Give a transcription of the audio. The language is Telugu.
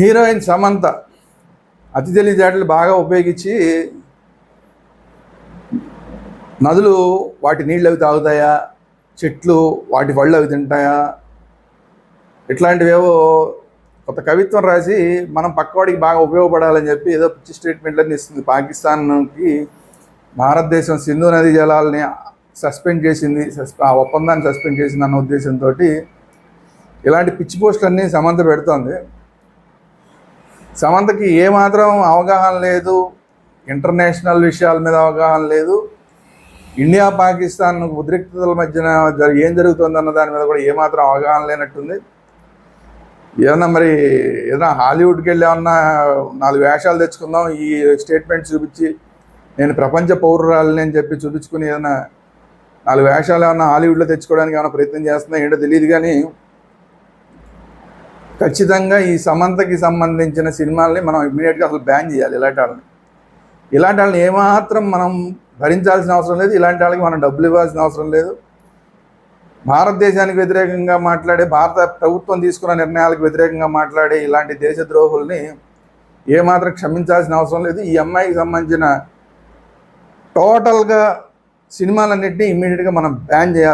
హీరోయిన్ సమంత అతి తెలివితేటలు బాగా ఉపయోగించి నదులు వాటి నీళ్ళు అవి తాగుతాయా? చెట్లు వాటి పళ్ళు అవి తింటాయా? ఇట్లాంటివేవో కొత్త కవిత్వం రాసి మనం పక్కవాడికి బాగా ఉపయోగపడాలని చెప్పి ఏదో పిచ్చి స్టేట్మెంట్లన్నీ ఇస్తుంది. పాకిస్తాన్కి భారతదేశం సింధు నదీ జలాలని సస్పెండ్ చేసింది. ఆ ఒప్పందాన్ని సస్పెండ్ చేసింది అన్న ఉద్దేశంతో ఇలాంటి పిచ్చి పోస్టులన్నీ సమంత పెడుతోంది. సమంతకి ఏమాత్రం అవగాహన లేదు ఇంటర్నేషనల్ విషయాల మీద అవగాహన లేదు. ఇండియా పాకిస్తాన్ ఉద్రిక్తతల మధ్యన ఏం జరుగుతుందన్న దాని మీద కూడా ఏమాత్రం అవగాహన లేనట్టుంది. ఏమన్నా మరి ఏదైనా హాలీవుడ్కి వెళ్ళి ఏమన్నా నాలుగు వేషాలు తెచ్చుకుందాం ఈ స్టేట్మెంట్ చూపించి నేను ప్రపంచ పౌరురాలని అని చెప్పి చూపించుకుని ఏదైనా నాలుగు వేషాలు ఏమన్నా హాలీవుడ్లో తెచ్చుకోవడానికి ఏమైనా ప్రయత్నం చేస్తున్నా ఏంటో తెలియదు కానీ ఖచ్చితంగా ఈ సమంతకి సంబంధించిన సినిమాల్ని మనం ఇమ్మీడియట్గా అసలు బ్యాన్ చేయాలి. ఇలాంటి వాళ్ళని. ఇలాంటి వాళ్ళని ఏమాత్రం మనం భరించాల్సిన అవసరం లేదు. ఇలాంటి వాళ్ళకి మనం డబ్బులు ఇవ్వాల్సిన అవసరం లేదు. భారతదేశానికి వ్యతిరేకంగా మాట్లాడే భారత ప్రభుత్వం తీసుకున్న నిర్ణయాలకు వ్యతిరేకంగా మాట్లాడే ఇలాంటి దేశద్రోహుల్ని ఏమాత్రం క్షమించాల్సిన అవసరం లేదు. ఈ అమ్మాయికి సంబంధించిన టోటల్గా సినిమాలన్నింటినీ ఇమ్మీడియట్గా మనం బ్యాన్ చేయాలి